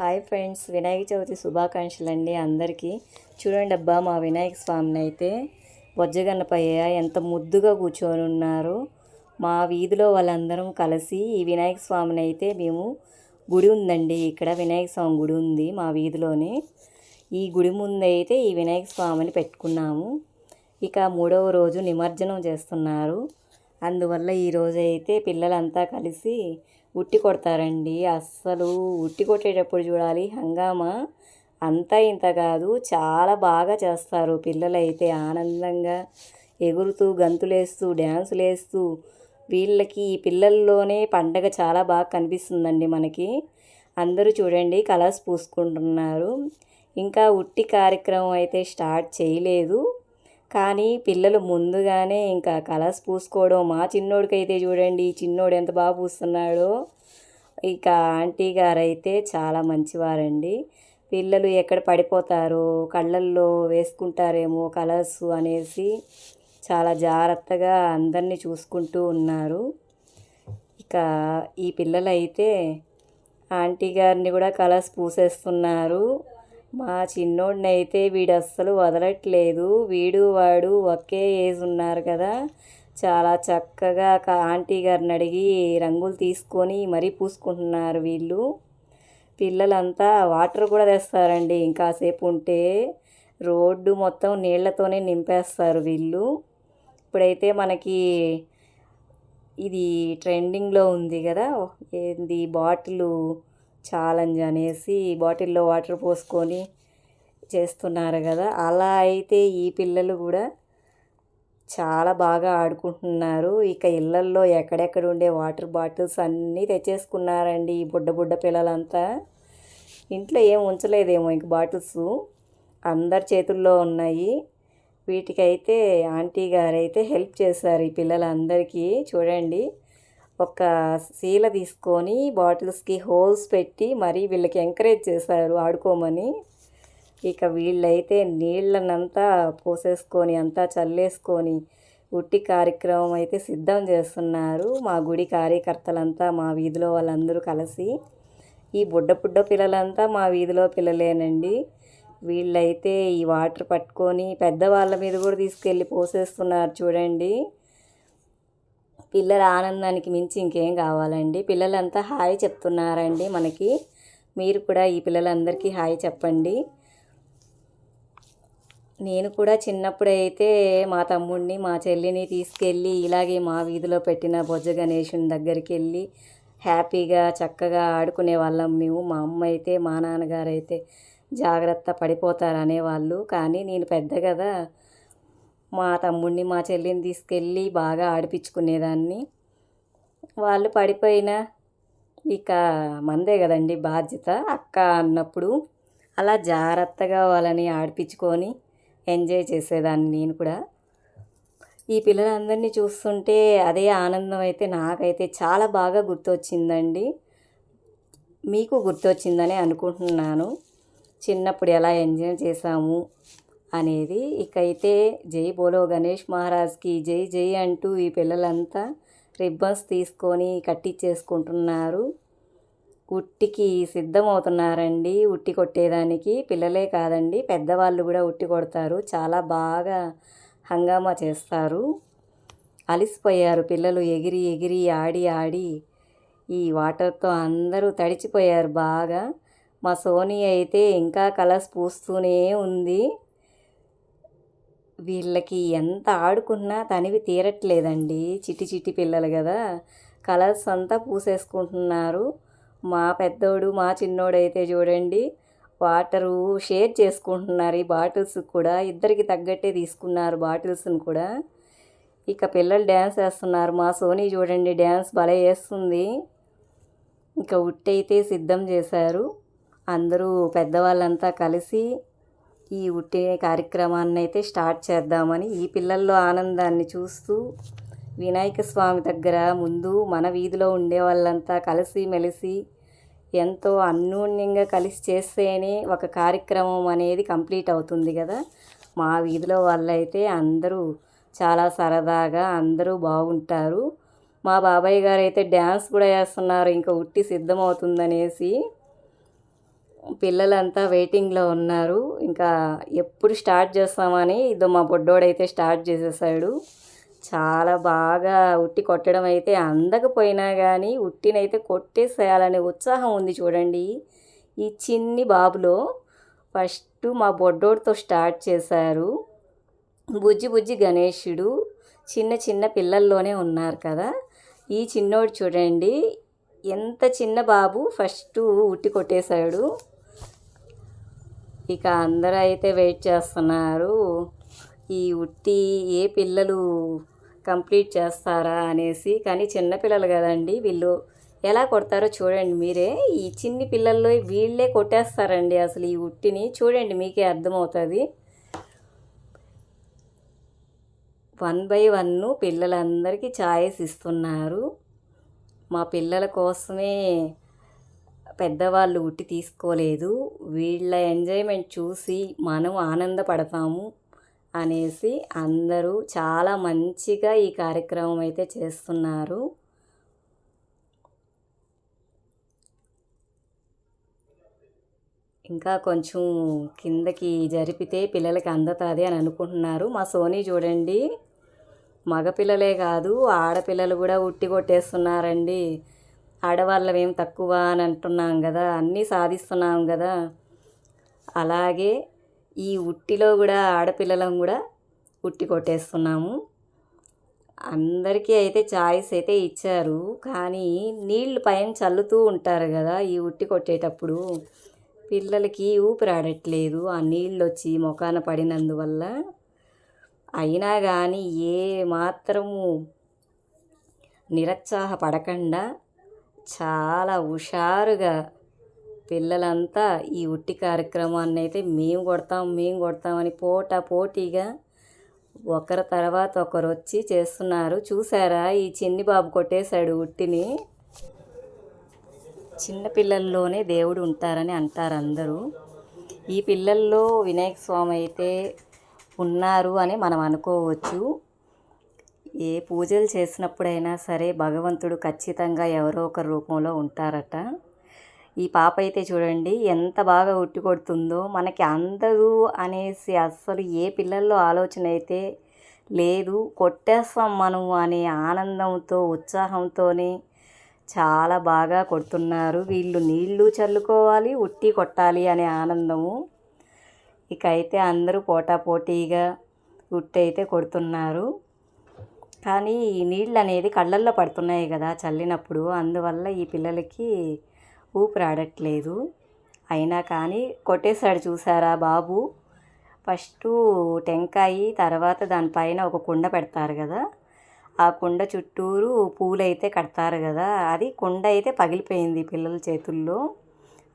Hi friends Vinayaka Chavithi శుభాకాంక్షలు అండి అందరికీ. చూడండి అబ్బా మా వినాయక స్వామిని అయితే బొజ్జగన్నపయ్య ఎంత ముద్దుగా కూర్చొని ఉన్నారు. మా వీధిలో వాళ్ళందరం కలిసి ఈ వినాయక స్వామిని అయితే మేము గుడి ఉందండి. ఇక్కడ వినాయక స్వామి గుడి ఉంది మా వీధిలోనే. ఈ గుడి ముందు అయితే ఈ వినాయక స్వామిని పెట్టుకున్నాము. ఇక మూడవ రోజు నిమజ్జనం చేస్తున్నారు. అందువల్ల ఈ అయితే పిల్లలంతా కలిసి ఉట్టి కొడతారండి. అస్సలు ఉట్టి కొట్టేటప్పుడు చూడాలి. హంగామా? అంతా ఇంత కాదు. చాలా బాగా చేస్తారు పిల్లలైతే ఆనందంగా. ఎగురుతూ గంతులేస్తూ డ్యాన్సులు వేస్తూ వీళ్ళకి ఈ పిల్లల్లోనే పండగ చాలా బాగా కనిపిస్తుందండి మనకి. అందరూ చూడండి కలర్స్ పూసుకుంటున్నారు. ఇంకా ఉట్టి కార్యక్రమం అయితే స్టార్ట్ చేయలేదు. కానీ పిల్లలు ముందుగానే ఇంకా కలర్స్ పూసుకోవడం మా చిన్నోడికైతే చూడండి చిన్నోడు ఎంత బాగా పూస్తున్నాడో. ఇక ఆంటీ గారు అయితే చాలా మంచివారండి. పిల్లలు ఎక్కడ పడిపోతారో కళ్ళల్లో వేసుకుంటారేమో కలర్స్ అనేసి చాలా జాగ్రత్తగా అందరినీ చూసుకుంటూ ఉన్నారు. ఇక ఈ పిల్లలైతే ఆంటీ గారిని కూడా కలర్స్ పూసేస్తున్నారు. మా చిన్నోడినైతే వీడు అస్సలు వదలట్లేదు. వీడు వాడు ఒకే ఏజ్ ఉన్నారు కదా. చాలా చక్కగా ఆంటీ గారిని అడిగి రంగులు తీసుకొని మరీ పూసుకుంటున్నారు వీళ్ళు. పిల్లలంతా వాటర్ కూడా తెస్తారండి. ఇంకాసేపు ఉంటే రోడ్డు మొత్తం నీళ్ళతోనే నింపేస్తారు వీళ్ళు. ఇప్పుడైతే మనకి ఇది ట్రెండింగ్లో ఉంది కదా. ఏంది బాటిల్ ఛాలెంజ్ అనేసి బాటిల్లో వాటర్ పోసుకొని చేస్తున్నారు కదా. అలా అయితే ఈ పిల్లలు కూడా చాలా బాగా ఆడుకుంటున్నారు. ఇక ఇళ్ళల్లో ఎక్కడెక్కడ ఉండే వాటర్ బాటిల్స్ అన్నీ తెచ్చేసుకున్నారండి ఈ బుడ్డ బుడ్డ పిల్లలంతా. ఇంట్లో ఏం ఉంచలేదేమో ఇంక బాటిల్స్ అందరి చేతుల్లో ఉన్నాయి. వీటికైతే ఆంటీ గారైతే హెల్ప్ చేశారు ఈ పిల్లలందరికీ. చూడండి. ఒక శీల తీసుకొని బాటిల్స్కి హోల్స్ పెట్టి మరీ వీళ్ళకి ఎంకరేజ్ చేశారు ఆడుకోమని. ఇక వీళ్ళైతే నీళ్ళనంతా పోసేసుకొని అంతా చల్లేసుకొని ఉట్టి కార్యక్రమం అయితే సిద్ధం చేస్తున్నారు మా గుడి కార్యకర్తలంతా మా వీధిలో వాళ్ళందరూ కలిసి. ఈ బుడ్డ బుడ్డ పిల్లలంతా మా వీధిలో పిల్లలేనండి. వీళ్ళైతే ఈ వాటర్ పట్టుకొని పెద్దవాళ్ళ మీద కూడా తీసుకెళ్ళి పోసేస్తున్నారు చూడండి. పిల్లల ఆనందానికి మించి ఇంకేం కావాలండి? పిల్లలంతా హాయ్ చెప్తున్నారండి మనకి. మీరు కూడా ఈ పిల్లలందరికీ హాయ్ చెప్పండి. నేను కూడా చిన్నప్పుడు అయితే మా తమ్ముడిని మా చెల్లిని తీసుకెళ్ళి ఇలాగే మా వీధిలో పెట్టిన బొజ్జ గణేషుని దగ్గరికి వెళ్ళి హ్యాపీగా చక్కగా ఆడుకునే వాళ్ళం మేము. మా అమ్మ అయితే మా నాన్నగారు అయితే జాగ్రత్త పడిపోతారు అనేవాళ్ళు కానీ నేను పెద్ద కదా మా తమ్ముడిని మా చెల్లిని తీసుకెళ్ళి బాగా ఆడిపించుకునేదాన్ని. వాళ్ళు పడిపోయినా ఇక మందే కదండి బాధ్యత. అక్క అన్నప్పుడు అలా జాగ్రత్తగా వాళ్ళని ఆడిపించుకొని ఎంజాయ్ చేసేదాన్ని నేను కూడా. ఈ పిల్లలందరినీ చూస్తుంటే అదే ఆనందం అయితే నాకైతే చాలా బాగా గుర్తొచ్చిందండి. మీకు గుర్తొచ్చిందని అనుకుంటున్నాను. చిన్నప్పుడు ఎలా ఎంజాయ్ చేసాము అనేది ఇకైతే జై బోలో గణేష్ మహారాజ్కి జై జై అంటూ ఈ పిల్లలంతా రిబ్బన్స్ తీసుకొని కట్టించేసుకుంటున్నారు ఉట్టికి సిద్ధమవుతున్నారండి. ఉట్టి కొట్టేదానికి పిల్లలే కాదండి. పెద్దవాళ్ళు కూడా ఉట్టి కొడతారు. చాలా బాగా హంగామా చేస్తారు. అలిసిపోయారు పిల్లలు ఎగిరి ఎగిరి ఆడి ఆడి. ఈ వాటర్తో అందరూ తడిచిపోయారు బాగా. మా సోనీ అయితే ఇంకా కలర్స్ పూస్తూనే ఉంది. వీళ్ళకి ఎంత ఆడుకున్నా తనివి తీరట్లేదండి. చిట్టి చిట్టి పిల్లలు కదా. కలర్స్ అంతా పూసేసుకుంటున్నారు. మా పెద్దోడు మా చిన్నోడైతే చూడండి వాటరు షేర్ చేసుకుంటున్నారు. ఈ బాటిల్స్ కూడా ఇద్దరికి తగ్గట్టే తీసుకున్నారు బాటిల్స్ని కూడా. ఇక పిల్లలు డ్యాన్స్ వేస్తున్నారు. మా సోనీ చూడండి డ్యాన్స్ భలే వేస్తుంది. ఇంకా ఉట్టయితే సిద్ధం చేశారు. అందరూ పెద్దవాళ్ళంతా కలిసి ఈ ఉట్టే కార్యక్రమాన్ని అయితే స్టార్ట్ చేద్దామని ఈ పిల్లల్లో ఆనందాన్ని చూస్తూ వినాయక స్వామి దగ్గర ముందు మన వీధిలో ఉండే వాళ్ళంతా కలిసి మెలిసి ఎంతో అన్యోన్యంగా కలిసి చేస్తేనే ఒక కార్యక్రమం అనేది కంప్లీట్ అవుతుంది కదా. మా వీధిలో వాళ్ళైతే అందరూ చాలా సరదాగా అందరూ బాగుంటారు. మా బాబాయ్ గారు అయితే డ్యాన్స్ కూడా వేస్తున్నారు. ఇంకా ఉట్టి సిద్ధమవుతుందనేసి పిల్లలంతా వెయిటింగ్లో ఉన్నారు. ఇంకా ఎప్పుడు స్టార్ట్ చేస్తామని ఇదో మా బొడ్డోడైతే స్టార్ట్ చేసేసాడు. చాలా బాగా ఉట్టి కొట్టడం అయితే అందకపోయినా కానీ ఉట్టినైతే కొట్టేసేయాలనే ఉత్సాహం ఉంది చూడండి. ఈ చిన్ని బాబులో ఫస్ట్ మా బొడ్డోడితో స్టార్ట్ చేశారు. బుజ్జి బుజ్జి గణేషుడు చిన్న చిన్న పిల్లల్లోనే ఉన్నారు కదా. ఈ చిన్నోడు చూడండి ఎంత చిన్న బాబు ఫస్ట్ ఉట్టి కొట్టేశాడు. ఇక అందరూ అయితే వెయిట్ చేస్తున్నారు. ఈ ఉట్టి ఏ పిల్లలు కంప్లీట్ చేస్తారా అనేసి కానీ చిన్నపిల్లలు కదండి వీళ్ళు. ఎలా కొడతారో చూడండి మీరే. ఈ చిన్ని పిల్లల్లో వీళ్ళే కొట్టేస్తారండి అసలు ఈ ఉట్టిని. చూడండి మీకే అర్థమవుతుంది. వన్ బై వన్ పిల్లలందరికీ ఛాయిస్ ఇస్తున్నారు. మా పిల్లల కోసమే పెద్దవాళ్ళు ఉట్టి తీసుకోలేదు. వీళ్ళ ఎంజాయ్మెంట్ చూసి మనం ఆనందపడతాము అనేసి అందరూ చాలా మంచిగా ఈ కార్యక్రమం అయితే చేస్తున్నారు. ఇంకా కొంచెం కిందకి జరిపితే పిల్లలకి అందుతుంది అని అనుకుంటున్నారు. మా సోనీ చూడండి మగపిల్లలే కాదు ఆడపిల్లలు కూడా ఉట్టి కొట్టేస్తున్నారండి. ఆడవాళ్ళమేం తక్కువ అని అంటున్నాం కదా అన్నీ సాధిస్తున్నాం కదా. అలాగే ఈ ఉట్టిలో కూడా ఆడపిల్లలం కూడా ఉట్టి కొట్టేస్తున్నాము. అందరికీ అయితే చాయిస్ అయితే ఇచ్చారు కానీ నీళ్ళు పైన చల్లుతూ ఉంటారు కదా ఈ ఉట్టి కొట్టేటప్పుడు. పిల్లలకి ఊపిరాడట్లేదు ఆ నీళ్ళు వచ్చి ముఖాన పడినందువల్ల. అయినా కానీ ఏ మాత్రము నిరుత్సాహపడకుండా చాలా హుషారుగా పిల్లలంతా ఈ ఉట్టి కార్యక్రమాన్ని అయితే మేము కొడతాం మేము కొడతామని పోటా పోటీగా ఒకరి తర్వాత ఒకరు వచ్చి చేస్తున్నారు. చూసారా? ఈ చిన్ని బాబు కొట్టేశాడు ఉట్టిని. చిన్న పిల్లల్లోనే దేవుడు ఉంటారని అంటారు అందరూ. ఈ పిల్లల్లో వినాయక స్వామి అయితే ఉన్నారు అని మనం అనుకోవచ్చు. ఏ పూజలు చేసినప్పుడైనా సరే భగవంతుడు ఖచ్చితంగా ఎవరో ఒక రూపంలో ఉంటారట. ఈ పాప అయితే చూడండి ఎంత బాగా ఉట్టి కొడుతుందో మనకి అందదు అనేసి అస్సలు ఏ పిల్లల్లో ఆలోచన అయితే లేదు. కొట్టేస్తాం మనం అనే ఆనందంతో ఉత్సాహంతోనే చాలా బాగా కొడుతున్నారు. వీళ్ళు నీళ్ళు చల్లుకోవాలి ఉట్టి కొట్టాలి అనే ఆనందము. ఇక అయితే అందరూ పోటాపోటీగా ఉట్టి అయితే కొడుతున్నారు. కానీ ఈ నీళ్ళు అనేది కళ్ళల్లో పడుతున్నాయి కదా చల్లినప్పుడు. అందువల్ల ఈ పిల్లలకి ఊపిరాడట్లేదు. అయినా కానీ కొట్టేశాడు చూసారా బాబు? ఫస్ట్ టెంకాయి తర్వాత దానిపైన ఒక కుండ పెడతారు కదా. ఆ కుండ చుట్టూరు పూలు అయితే కడతారు కదా. అది కుండ అయితే పగిలిపోయింది పిల్లల చేతుల్లో.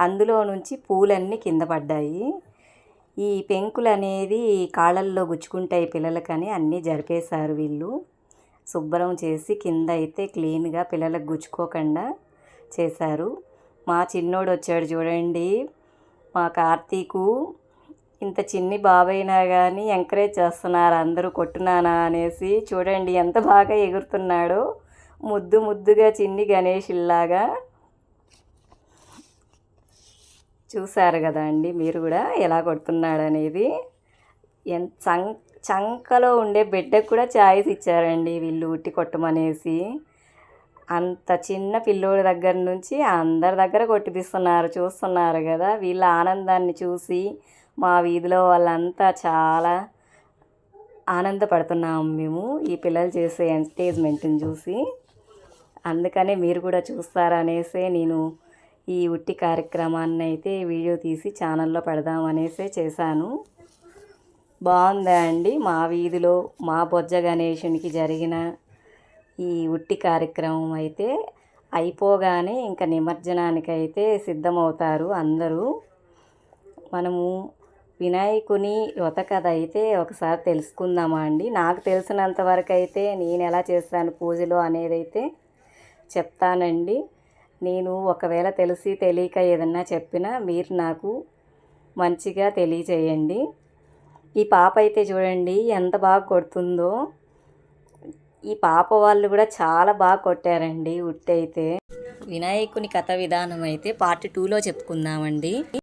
అందులో నుంచి పూలన్నీ కింద పడ్డాయి. ఈ పెంకులు అనేది కాళ్ళల్లో గుచ్చుకుంటాయి పిల్లలకని అన్నీ జరిపేశారు వీళ్ళు. శుభ్రం చేసి కింద అయితే క్లీన్గా పిల్లలకు గుచ్చుకోకుండా చేశారు. మా చిన్నోడు వచ్చాడు చూడండి. మా కార్తీకు ఇంత చిన్ని బాబైనా కానీ ఎంకరేజ్ చేస్తున్నారు. అందరూ కొట్టునానా అనేసి చూడండి ఎంత బాగా ఎగురుతున్నాడో. ముద్దు ముద్దుగా చిన్ని గణేష్లాగా చూశారు కదా అండి. మీరు కూడా ఎలా కొడుతున్నాడు అనేది ఎంత చంకలో ఉండే బిడ్డకు కూడా ఛాయిస్ ఇచ్చారండి వీళ్ళు ఉట్టి కొట్టమనేసి. అంత చిన్న పిల్లోడి దగ్గర నుంచి అందరి దగ్గర కొట్టిపిస్తున్నారు చూస్తున్నారు కదా. వీళ్ళ ఆనందాన్ని చూసి మా వీధిలో వాళ్ళంతా చాలా ఆనందపడుతున్నాము మేము ఈ పిల్లలు చేసే ఎంటర్టైన్మెంట్ని చూసి. అందుకనే మీరు కూడా చూస్తారనేసే నేను ఈ ఉట్టి కార్యక్రమాన్ని అయితే వీడియో తీసి ఛానల్లో పెడదామనేసే చేశాను. బాగుందా అండి? మా వీధిలో మా బొజ్జ గణేషునికి జరిగిన ఈ ఉట్టి కార్యక్రమం అయితే అయిపోగానే ఇంకా నిమజ్జనానికైతే సిద్ధమవుతారు అందరూ. మనము వినాయకుని వ్రత కథ అయితే ఒకసారి తెలుసుకుందామా అండి? నాకు తెలిసినంత వరకు అయితే నేను ఎలా చేస్తాను పూజలో అనేది అయితే చెప్తానండి. నేను ఒకవేళ తెలిసి తెలియక ఏదన్నా చెప్పినా మీరు నాకు మంచిగా తెలియచేయండి ఈ పాప అయితే చూడండి ఎంత బాగా కొడుతుందో. ఈ పాప వాళ్ళు కూడా చాలా బాగా కొట్టారండి ఉట్టి అయితే. వినాయకుని కథ విధానం అయితే పార్ట్ టూలో చెప్పుకుందామండి.